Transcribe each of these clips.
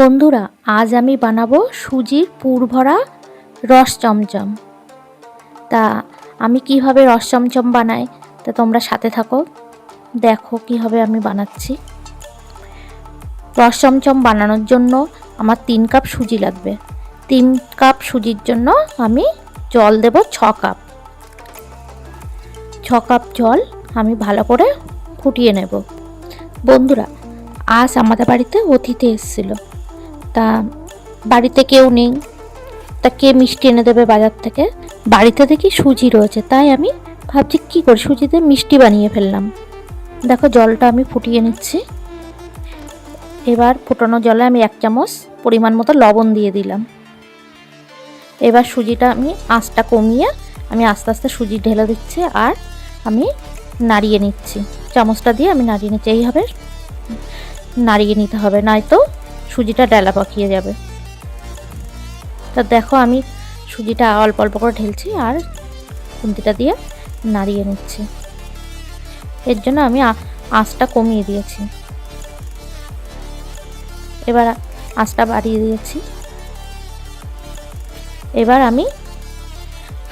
বন্ধুরা, আজ আমি বানাবো সুজির পুর ভরা রস চমচম। তা আমি কীভাবে রস চমচম বানাই, তা তোমরা সাথে থাকো। দেখো কীভাবে আমি বানাচ্ছি। রস চমচম বানানোর জন্য আমার তিন কাপ সুজি লাগবে। তিন কাপ সুজির জন্য আমি জল দেব ছ কাপ। ছ কাপ জল আমি ভালো করে ফুটিয়ে নেব। বন্ধুরা, আজ আমাদের বাড়িতে অতিথি এসেছিল। তা বাড়িতে কেউ নেই। তা কে মিষ্টি এনে দেবে বাজার থেকে? বাড়িতে দেখি সুজি রয়েছে। তাই আমি ভাবছি কী করি সুজিতে মিষ্টি বানিয়ে ফেললাম। দেখো জলটা আমি ফুটিয়ে নিচ্ছি। এবার ফুটানো জলে আমি এক চামচ পরিমাণ মতো লবণ দিয়ে দিলাম। এবার সুজিটা আমি আঁচটা কমিয়ে আমি আস্তে আস্তে সুজি ঢেলে দিচ্ছি আর আমি নাড়িয়ে নিচ্ছি। চামচটা দিয়ে আমি নাড়িয়ে নিচ্ছি। এইভাবে নাড়িয়ে নিতে হবে। নয়তো সুজিটা ডালা পাকিয়ে যাবে। তা দেখো আমি সুজিটা অল্প অল্প করে ঢেলছি আর খুন্তিটা দিয়ে নাড়িয়ে নিচ্ছি। এর জন্য আমি আঁচটা কমিয়ে দিয়েছি। এবার আঁচটা বাড়িয়ে দিয়েছি। এবার আমি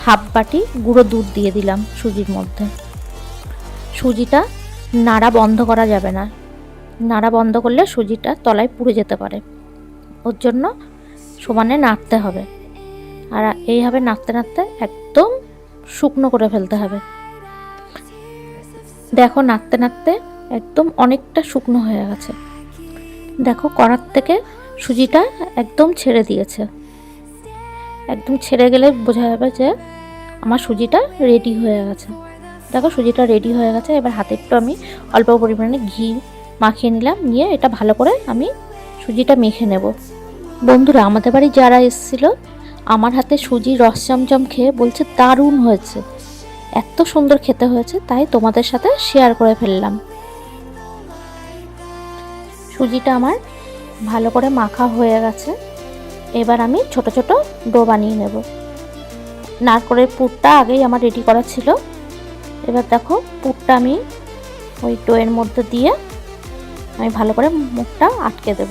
হাফ বাটি গুঁড়ো দুধ দিয়ে দিলাম সুজির মধ্যে। সুজিটা নাড়া বন্ধ করা যাবে না। নাড়া বন্ধ করলে সুজিটা তলায় পুড়ে যেতে পারে। ওর জন্য সমানে নাড়তে হবে। আর এইভাবে নাড়তে নাড়তে একদম শুকনো করে ফেলতে হবে। দেখো নাড়তে নাড়তে একদম অনেকটা শুকনো হয়ে গেছে। দেখো কড়ার থেকে সুজিটা একদম ছেড়ে দিয়েছে। একদম ছেড়ে গেলে বোঝা যাবে যে আমার সুজিটা রেডি হয়ে গেছে। দেখো সুজিটা রেডি হয়ে গেছে। এবার হাতে একটু আমি অল্প পরিমাণে ঘি মাখিয়ে নিলাম, নিয়ে এটা ভালো করে আমি সুজিটা মেখে নেব। বন্ধুরা, আমাদের বাড়ি যারা এসেছিল, আমার হাতে সুজি রস চমচম খেয়ে বলছে, দারুণ হয়েছে। এত সুন্দর খেতে হয়েছে, তাই তোমাদের সাথে শেয়ার করে ফেললাম। সুজিটা আমার ভালো করে মাখা হয়ে গেছে। এবার আমি ছোট ছোট ডো বানিয়ে নেব। নারকলের পুরটা আগেই আমার রেডি করা ছিল। এবার দেখো, পুরটা আমি ওই ডোয়ের মধ্যে দিয়ে আমি ভালো করে মুখটা আটকে দেব।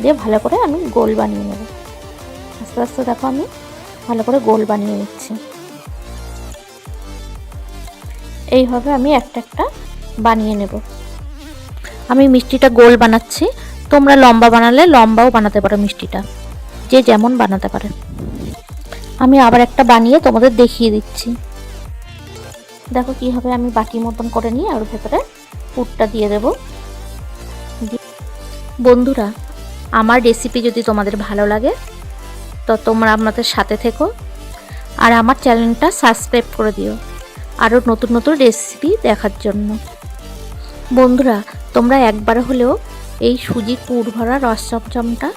দিয়ে ভালো করে আমি গোল বানিয়ে নেব। আস্তে আস্তে দেখো আমি ভালো করে গোল বানিয়ে নিচ্ছি। এইভাবে আমি একটা একটা বানিয়ে নেব। আমি মিষ্টিটা গোল বানাচ্ছি। তোমরা লম্বা বানালে লম্বাও বানাতে পারো মিষ্টিটা। যে যেমন বানাতে পারে। আমি আবার একটা বানিয়ে তোমাদের দেখিয়ে দিচ্ছি। দেখো কীভাবে আমি বাটি মতন করে নিয়ে আর ভেতরে পুরটা দিয়ে দেবো। বন্ধুরা, আমার রেসিপি যদি তোমাদের ভালো লাগে, তো তোমরা আমাদের সাথে থেকো আর আমার চ্যানেলটা সাবস্ক্রাইব করে দিও। আরও নতুন নতুন রেসিপি দেখার জন্য। বন্ধুরা, তোমরা একবার হলেও এই সুজি পুর ভরা রস চমচমটা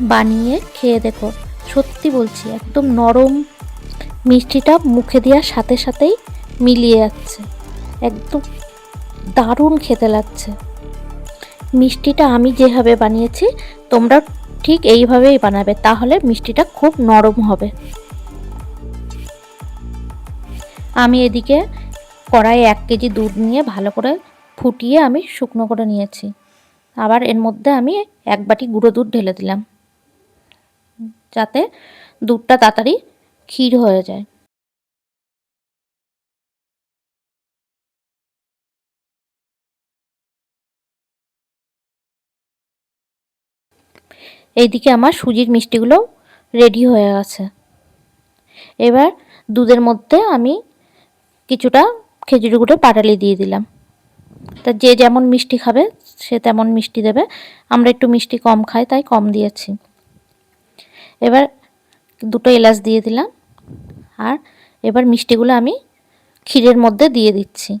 বানিয়ে খেয়ে দেখো। সত্যি বলছি, একদম নরম মিষ্টিটা মুখে দেওয়ার সাথে সাথেই মিলিয়ে যাচ্ছে। একদম দারুণ খেতে লাগছে। মিষ্টিটা আমি যেভাবে বানিয়েছি, তোমরা ঠিক এইভাবেই বানাবে, তাহলে মিষ্টিটা খুব নরম হবে। আমি এদিকে কড়াইয়ে এক কেজি দুধ নিয়ে ভালো করে ফুটিয়ে আমি শুকনো করে নিয়েছি। আবার এর মধ্যে আমি এক বাটি গুঁড়ো দুধ ঢেলে দিলাম। যাতে দুধটা তাড়াতাড়ি ক্ষীর হয়ে যায়। এইদিকে আমার সুজির মিষ্টিগুলো রেডি হয়ে গেছে। এবার দুধের মধ্যে আমি কিছুটা খেজুরি গুঁড়ো পাটালি দিয়ে দিলাম। তা যে যেমন মিষ্টি খাবে, সে তেমন মিষ্টি দেবে। আমরা একটু মিষ্টি কম খাই, তাই কম দিয়েছি। এবার দুটো এলাচ দিয়ে দিলাম। আর এবার মিষ্টিগুলো আমি ক্ষীরের মধ্যে দিয়ে দিচ্ছি।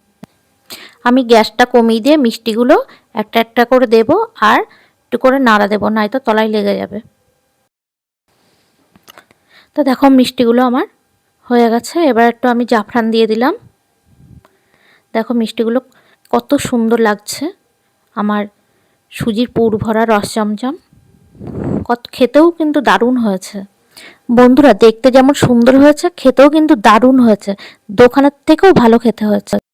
আমি গ্যাসটা কমিয়ে দিয়ে মিষ্টিগুলো একটা একটা করে দেব। আর একটু করে নাড়া দেবো, নয়তো তলায় লেগে যাবে। তো দেখো মিষ্টিগুলো আমার হয়ে গেছে। এবার একটু আমি জাফরান দিয়ে দিলাম। দেখো মিষ্টিগুলো কত সুন্দর লাগছে। আমার সুজির পুর ভরা রস চমচম। কত খেতেও কিন্তু দারুণ হয়েছে। বন্ধুরা, দেখতে যেমন সুন্দর হয়েছে, খেতেও কিন্তু দারুণ হয়েছে। দোকানের থেকেও ভালো খেতে হয়েছে।